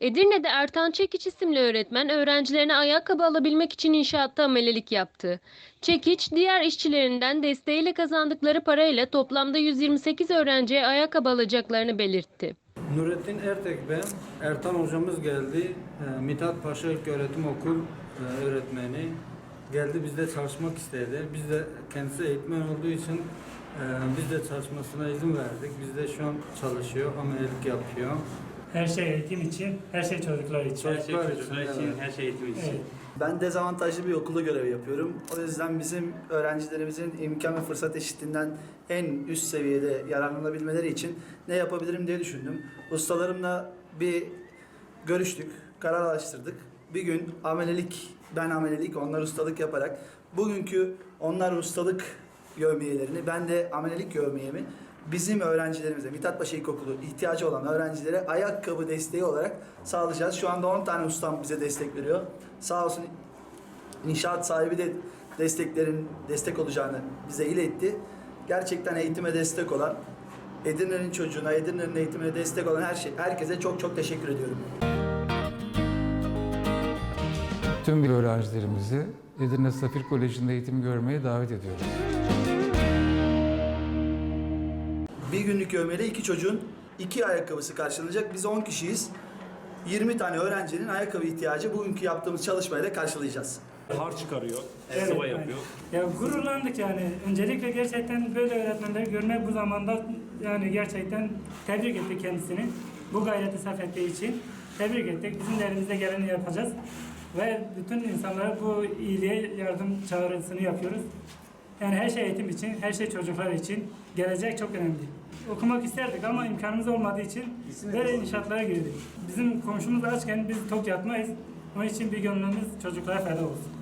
Edirne'de Ertan Çekiç isimli öğretmen öğrencilerine ayakkabı alabilmek için inşaatta amelelik yaptı. Çekiç, diğer işçilerinden desteğiyle kazandıkları parayla toplamda 128 öğrenciye ayakkabı alacaklarını belirtti. Nurettin Ertek ben. Ertan hocamız geldi. Ee, Mithat Paşa İlköğretim Okul e, öğretmeni. Geldi bizde çalışmak istedi. Biz de kendisi eğitmen olduğu için e, biz de çalışmasına izin verdik. Biz de şu an çalışıyor, amelilik yapıyor. Her şey eğitim için, her şey çocuklar için. Her şey Çocuklar için, için, evet. her şey eğitim için. Evet. Ben dezavantajlı bir okulda görev yapıyorum. O yüzden bizim öğrencilerimizin imkan ve fırsat eşitliğinden en üst seviyede yararlanabilmeleri için ne yapabilirim diye düşündüm. Ustalarımla bir görüştük, kararlaştırdık. Bir gün amelelik, ben amelelik, onlar ustalık yaparak bugünkü onlar ustalık yövmiyelerini, ben de amelelik yövmiyemi bizim öğrencilerimize, Mithat Paşa İlkokulu ihtiyacı olan öğrencilere ayakkabı desteği olarak sağlayacağız. Şu anda 10 tane ustam bize destek veriyor. Sağ olsun İnşaat sahibi de desteklerin destek olacağını bize iletti. Gerçekten eğitime destek olan, Edirne'nin çocuğuna, Edirne'nin eğitimine destek olan her şey, herkese çok çok teşekkür ediyorum. Tüm öğrencilerimizi Edirne Safir Koleji'nde eğitim görmeye davet ediyoruz. Bir günlük övmeyle iki çocuğun iki ayakkabısı karşılanacak. Biz 10 kişiyiz. 20 tane öğrencinin ayakkabı ihtiyacı bugünkü yaptığımız çalışmayla karşılayacağız. Har çıkarıyor, Evet, sıva yapıyor. Ya gururlandık yani. Öncelikle gerçekten böyle öğretmenleri görmek bu zamanda yani gerçekten tebrik ettik kendisini. Bu gayreti sarf ettiği için tebrik ettik. Bizim de elimizde geleni yapacağız. Ve bütün insanlara bu iyiliğe yardım çağrısını yapıyoruz. Yani her şey eğitim için, her şey çocuklar için. Gelecek çok önemli. Okumak isterdik ama imkanımız olmadığı için böyle inşaatlara girdik. Bizim komşumuz açken biz tok yatmayız. Onun için bir gönlümüz çocuklara feda olsun.